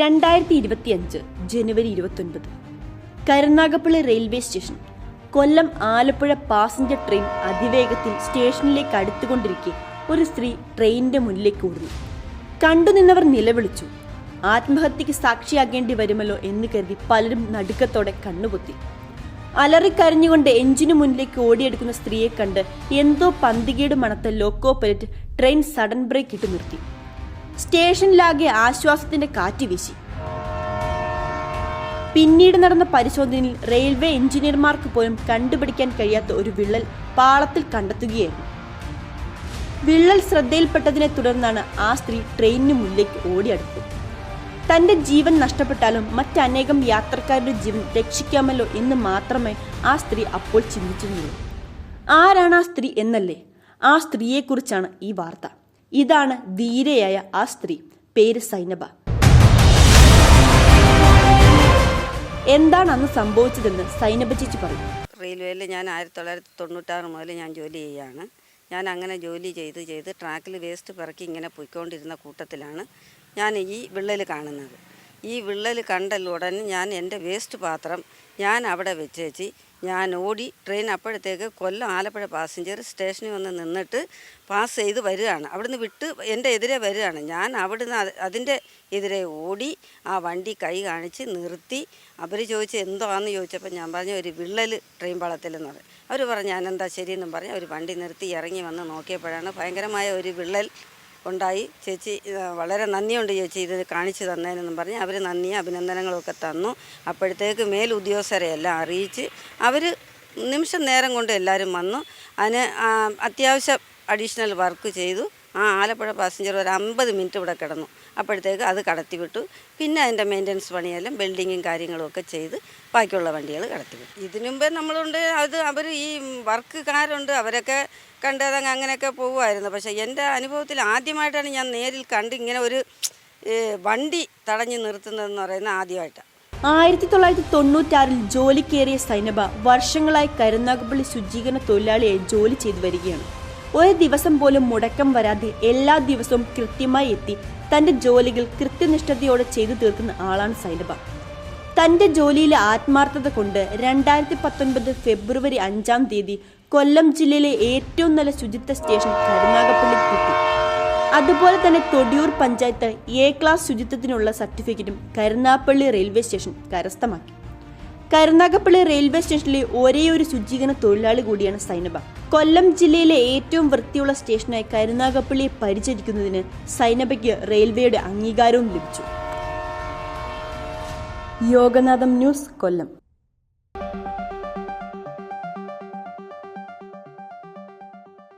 രണ്ടായിരത്തി ഇരുപത്തിയഞ്ച് ജനുവരി ഇരുപത്തൊൻപത്. Karunagappally railway station. Kollam Alappuzha passenger train അതിവേഗത്തിൽ സ്റ്റേഷനിലേക്ക് അടുത്തുകൊണ്ടിരിക്കെ ഒരു സ്ത്രീ ട്രെയിനിന്റെ മുന്നിലേക്ക് ഓടുന്നു കണ്ടുനിന്നവർ നിലവിളിച്ചു. ആത്മഹത്യക്ക് സാക്ഷിയാകേണ്ടി വരുമല്ലോ എന്ന് കരുതി പലരും നടുക്കത്തോടെ കണ്ണുപൊത്തി. അലറിക്കരഞ്ഞുകൊണ്ട് എഞ്ചിനു മുന്നിലേക്ക് ഓടിയെടുക്കുന്ന സ്ത്രീയെ കണ്ട് എന്തോ പന്തികേട് മണത്ത loco pilot train sudden brake ഇട്ട് നിർത്തി. സ്റ്റേഷനിലാകെ ആശ്വാസത്തിന്റെ കാറ്റ് വീശി. പിന്നീട് നടന്ന പരിശോധനയിൽ റെയിൽവേ എഞ്ചിനീയർമാർക്ക് പോലും കണ്ടുപിടിക്കാൻ കഴിയാത്ത ഒരു വിള്ളൽ പാളത്തിൽ കണ്ടെത്തുകയായിരുന്നു. വിള്ളൽ ശ്രദ്ധയിൽപ്പെട്ടതിനെ തുടർന്നാണ് ആ സ്ത്രീ ട്രെയിനിന് മുന്നിലേക്ക് ഓടിയടുത്തത്. തന്റെ ജീവൻ നഷ്ടപ്പെട്ടാലും മറ്റനേകം യാത്രക്കാരുടെ ജീവൻ രക്ഷിക്കാമല്ലോ എന്ന് മാത്രമേ ആ സ്ത്രീ അപ്പോൾ ചിന്തിച്ചിരുന്നുള്ളൂ. ആരാണ് ആ സ്ത്രീ എന്നല്ലേ? ആ സ്ത്രീയെക്കുറിച്ചാണ് ഈ വാർത്ത. ഇതാണ് ധീരയായ ആ സ്ത്രീ. പേര് സൈനബ. എന്താണ് അന്ന് സംഭവിച്ചതെന്ന് സൈനബ ചേച്ചി പറഞ്ഞു റെയിൽവേയിൽ ഞാൻ ആയിരത്തി തൊള്ളായിരത്തി തൊണ്ണൂറ്റാറ് മുതൽ ഞാൻ ജോലി ചെയ്യുകയാണ് ഞാൻ അങ്ങനെ ജോലി ചെയ്ത് ചെയ്ത് ട്രാക്കിൽ വേസ്റ്റ് പിറക്കി ഇങ്ങനെ പോയിക്കൊണ്ടിരുന്ന കൂട്ടത്തിലാണ് ഞാൻ ഈ വിള്ളൽ കാണുന്നത്. ഈ വിള്ളൽ കണ്ടലുടൻ ഞാൻ എന്റെ വേസ്റ്റ് പാത്രം ഞാൻ അവിടെ വെച്ചേച്ച് ഞാൻ ഓടി ട്രെയിൻ അപ്പോഴത്തേക്ക് കൊല്ലം ആലപ്പുഴ പാസഞ്ചർ സ്റ്റേഷനിൽ വന്ന് നിന്നിട്ട് പാസ് ചെയ്ത് വരികയാണ്. അവിടുന്ന് വിട്ട് എന്റെ എതിരെ വരികയാണ്. ഞാൻ അവിടുന്ന് അതിന്റെ എതിരെ ഓടി ആ വണ്ടി കൈ കാണിച്ച് നിർത്തി. അവർ ചോദിച്ചു എന്തോന്ന് ചോദിച്ചപ്പോൾ ഞാൻ പറഞ്ഞു ഒരു വിള്ളൽ ട്രെയിൻ പാളത്തിലെന്ന് പറഞ്ഞു അവർ പറഞ്ഞു ഞാനെന്താ ശരിയെന്നും പറഞ്ഞ് അവർ വണ്ടി നിർത്തി ഇറങ്ങി വന്ന് നോക്കിയപ്പോഴാണ് ഭയങ്കരമായ ഒരു വിള്ളൽ ഉണ്ടായി. ചേച്ചി വളരെ നന്ദിയുണ്ട് ചേച്ചി ഇത് കാണിച്ചു തന്നതിനെന്നും പറഞ്ഞ് അവർ നന്ദി അഭിനന്ദനങ്ങളൊക്കെ തന്നു. അപ്പോഴത്തേക്ക് മേലുദ്യോഗസ്ഥരെയെല്ലാം അറിയിച്ച് അവർ നിമിഷം നേരം കൊണ്ട് എല്ലാവരും വന്നു. അതിന് അത്യാവശ്യം അഡീഷണൽ വർക്ക് ചെയ്തു. ആ ആലപ്പുഴ പാസഞ്ചർ ഒരു അമ്പത് മിനിറ്റ് ഇവിടെ കിടന്നു. അപ്പോഴത്തേക്ക് അത് കടത്തി വിട്ടു. പിന്നെ അതിന്റെ മെയിന്റനൻസ് പണിയെല്ലാം ബിൽഡിങ്ങും കാര്യങ്ങളും ഒക്കെ ചെയ്ത് ബാക്കിയുള്ള വണ്ടികൾ കടത്തി വിട്ടു. ഇതിനു മുമ്പേ നമ്മളുണ്ട് അത് അവർ ഈ വർക്കുകാരുണ്ട് അവരൊക്കെ കണ്ടതങ്ങ് അങ്ങനെയൊക്കെ പോകുമായിരുന്നു. പക്ഷേ എന്റെ അനുഭവത്തിൽ ആദ്യമായിട്ടാണ് ഞാൻ നേരിൽ കണ്ട് ഇങ്ങനെ ഒരു വണ്ടി തടഞ്ഞു നിർത്തുന്നതെന്ന് പറയുന്നത് ആദ്യമായിട്ടാണ്. ആയിരത്തി തൊള്ളായിരത്തി തൊണ്ണൂറ്റാറിൽ ജോലിക്കേറിയ സൈനബ വർഷങ്ങളായി കരുനാഗപ്പള്ളി ശുചീകരണ തൊഴിലാളിയായി ജോലി ചെയ്തു വരികയാണ്. ഒരു ദിവസം പോലും മുടക്കം വരാതെ എല്ലാ ദിവസവും കൃത്യമായി എത്തി തന്റെ ജോലികൾ കൃത്യനിഷ്ഠതയോടെ ചെയ്തു തീർക്കുന്ന ആളാണ് സൈനബ തന്റെ ജോലിയിലെ ആത്മാർത്ഥത കൊണ്ട് രണ്ടായിരത്തി പത്തൊൻപത് ഫെബ്രുവരി അഞ്ചാം തീയതി കൊല്ലം ജില്ലയിലെ ഏറ്റവും നല്ല ശുചിത്വ സ്റ്റേഷൻ കരുനാഗപ്പള്ളി കിട്ടി അതുപോലെ തന്നെ തൊടിയൂർ പഞ്ചായത്ത് എ ക്ലാസ് ശുചിത്വത്തിനുള്ള സർട്ടിഫിക്കറ്റും കരുനാഗപ്പള്ളി റെയിൽവേ സ്റ്റേഷൻ കരസ്ഥമാക്കി. കരുനാഗപ്പള്ളി റെയിൽവേ സ്റ്റേഷനിലെ ഒരേയൊരു ശുചീകരണ തൊഴിലാളി കൂടിയാണ് സൈനബ. കൊല്ലം ജില്ലയിലെ ഏറ്റവും വൃത്തിയുള്ള സ്റ്റേഷനായി കരുനാഗപ്പള്ളിയെ പരിചരിക്കുന്നതിന് സൈനബയ്ക്ക് റെയിൽവേയുടെ അംഗീകാരവും ലഭിച്ചു. യോഗനാഥം ന്യൂസ് കൊല്ലം.